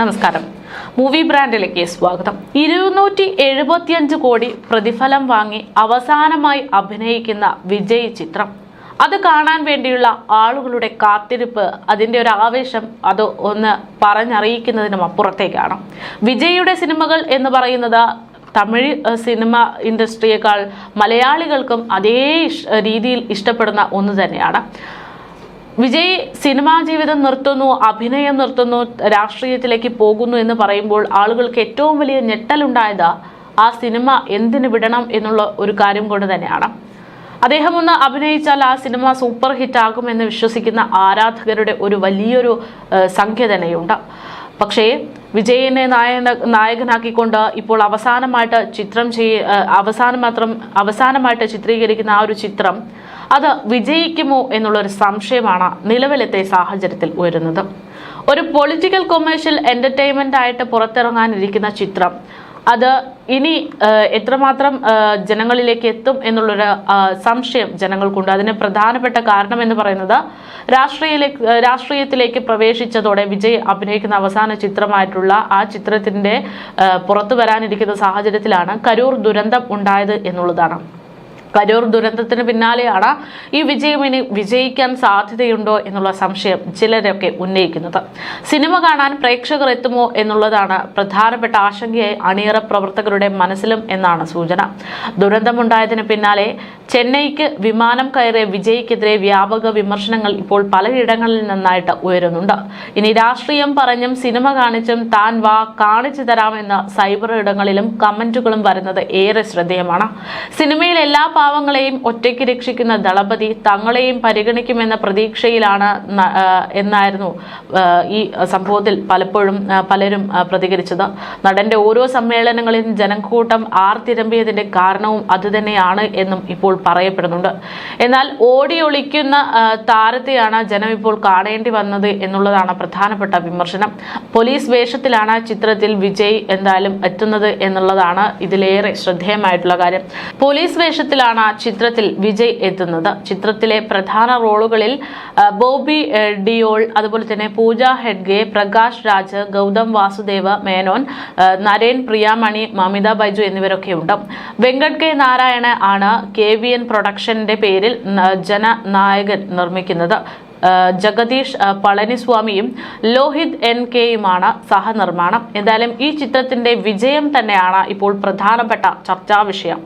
നമസ്കാരം. മൂവി ബ്രാൻഡിലേക്ക് സ്വാഗതം. ഇരുന്നൂറ്റി എഴുപത്തിയഞ്ച് കോടി പ്രതിഫലം വാങ്ങി അവസാനമായി അഭിനയിക്കുന്ന വിജയ് ചിത്രം. അത് കാണാൻ വേണ്ടിയുള്ള ആളുകളുടെ കാത്തിരിപ്പ് അതിന്റെ ഒരു ആവേശം അത് ഒന്ന് പറഞ്ഞറിയിക്കുന്നതിനും അപ്പുറത്തേക്കാണ്. വിജയുടെ സിനിമകൾ എന്ന് പറയുന്നത് തമിഴ് സിനിമ ഇൻഡസ്ട്രിയേക്കാൾ മലയാളികൾക്കും അതേ രീതിയിൽ ഇഷ്ടപ്പെടുന്ന ഒന്ന് തന്നെയാണ്. വിജയ് സിനിമാ ജീവിതം നിർത്തുന്നു അഭിനയം നിർത്തുന്നു രാഷ്ട്രീയത്തിലേക്ക് പോകുന്നു എന്ന് പറയുമ്പോൾ ആളുകൾക്ക് ഏറ്റവും വലിയ ഞെട്ടലുണ്ടായത് ആ സിനിമ എന്തിനു വിടണം എന്നുള്ള ഒരു കാര്യം കൊണ്ട് തന്നെയാണ്. അദ്ദേഹം ഒന്ന് അഭിനയിച്ചാൽ ആ സിനിമ സൂപ്പർ ഹിറ്റ് ആകുമെന്ന് വിശ്വസിക്കുന്ന ആരാധകരുടെ ഒരു വലിയൊരു സംഖ്യ തന്നെയുണ്ട്. പക്ഷേ വിജയനെ നായക നായകനാക്കിക്കൊണ്ട് ഇപ്പോൾ അവസാനമായിട്ട് ചിത്രം ചെയ്യ അവസാനം മാത്രം അവസാനമായിട്ട് ചിത്രീകരിക്കുന്ന ആ ഒരു ചിത്രം അത് വിജയിക്കുമോ എന്നുള്ളൊരു സംശയമാണ് നിലവിലത്തെ സാഹചര്യത്തിൽ ഉയരുന്നത്. ഒരു പൊളിറ്റിക്കൽ കൊമേഴ്ഷ്യൽ എന്റർടൈൻമെന്റ് ആയിട്ട് പുറത്തിറങ്ങാനിരിക്കുന്ന ചിത്രം അത് ഇനി എത്രമാത്രം ജനങ്ങളിലേക്ക് എത്തും എന്നുള്ളൊരു സംശയം ജനങ്ങൾക്കുണ്ട്. അതിന് പ്രധാനപ്പെട്ട കാരണം എന്ന് പറയുന്നത് രാഷ്ട്രീയത്തിലേക്ക് രാഷ്ട്രീയത്തിലേക്ക് പ്രവേശിച്ചതോടെ വിജയ് അഭിനയിക്കുന്ന അവസാന ചിത്രമായിട്ടുള്ള ആ ചിത്രത്തിന്റെ പുറത്തു വരാനിരിക്കുന്ന സാഹചര്യത്തിലാണ് കരൂർ ദുരന്തം ഉണ്ടായത് എന്നുള്ളതാണ്. കരൂർ ദുരന്തത്തിന് പിന്നാലെയാണ് ഈ വിജയം ഇനി വിജയിക്കാൻ സാധ്യതയുണ്ടോ എന്നുള്ള സംശയം ചിലരൊക്കെ ഉന്നയിക്കുന്നത്. സിനിമ കാണാൻ പ്രേക്ഷകർ എത്തുമോ എന്നുള്ളതാണ് പ്രധാനപ്പെട്ട ആശങ്കയായി അണിയറ പ്രവർത്തകരുടെ മനസ്സിലും എന്നാണ് സൂചന. ദുരന്തമുണ്ടായതിന് പിന്നാലെ ചെന്നൈക്ക് വിമാനം കയറിയ വിജയ്ക്കെതിരെ വ്യാപക വിമർശനങ്ങൾ ഇപ്പോൾ പലയിടങ്ങളിൽ നിന്നായിട്ട് ഉയരുന്നുണ്ട്. ഇനി രാഷ്ട്രീയം പറഞ്ഞും സിനിമ കാണിച്ചും താൻ വാ കാണിച്ചു തരാമെന്ന് സൈബർ ഇടങ്ങളിലും കമന്റുകളും വരുന്നത് ഏറെ ശ്രദ്ധേയമാണ്. സിനിമയിൽ എല്ലാ പാവങ്ങളെയും ഒറ്റയ്ക്ക് രക്ഷിക്കുന്ന ദളപതി തങ്ങളെയും പരിഗണിക്കുമെന്ന പ്രതീക്ഷയിലാണ് എന്നായിരുന്നു ഈ സംഭവത്തിൽ പലപ്പോഴും പലരും പ്രതികരിച്ചത്. നടന്റെ ഓരോ സമ്മേളനങ്ങളിലും ജനക്കൂട്ടം ആർത്തിരമ്പിയതിന്റെ കാരണവും അതുതന്നെയാണ് എന്നും ഇപ്പോൾ പറയപ്പെടുന്നുണ്ട്. എന്നാൽ ഓടിയൊളിക്കുന്ന താരത്തെയാണ് ജനം ഇപ്പോൾ കാണേണ്ടി വന്നത് എന്നുള്ളതാണ് പ്രധാനപ്പെട്ട വിമർശനം. പോലീസ് വേഷത്തിലാണ് ചിത്രത്തിൽ വിജയ് എന്തായാലും എത്തുന്നത് എന്നുള്ളതാണ് ഇതിലേറെ ശ്രദ്ധേയമായിട്ടുള്ള കാര്യം. പോലീസ് വേഷത്തിലാണ് ചിത്രത്തിൽ വിജയ് എത്തുന്നത്. ചിത്രത്തിലെ പ്രധാന റോളുകളിൽ ബോബി ഡിയോൾ അതുപോലെ തന്നെ പൂജ ഹെഡ്ഗെ പ്രകാശ് രാജ് ഗൗതം വാസുദേവ മേനോൻ നരേൻ പ്രിയാമണി മമിത ബൈജു എന്നിവരൊക്കെ ഉണ്ട്. വെങ്കട് കെ. നാരായണ ആണ് കെ. വി. എൻ. പ്രൊഡക്ഷന്റെ പേരിൽ ജനനായകൻ നിർമ്മിക്കുന്നത്. ജഗദീഷ് ആ, പളനിസ്വാമിയും ലോഹിത് എൻ. കെയുമാണ് സഹനിർമ്മാണം. എന്തായാലും ഈ ചിത്രത്തിന്റെ വിജയം തന്നെയാണ് ഇപ്പോൾ പ്രധാനപ്പെട്ട ചർച്ചാ വിഷയം.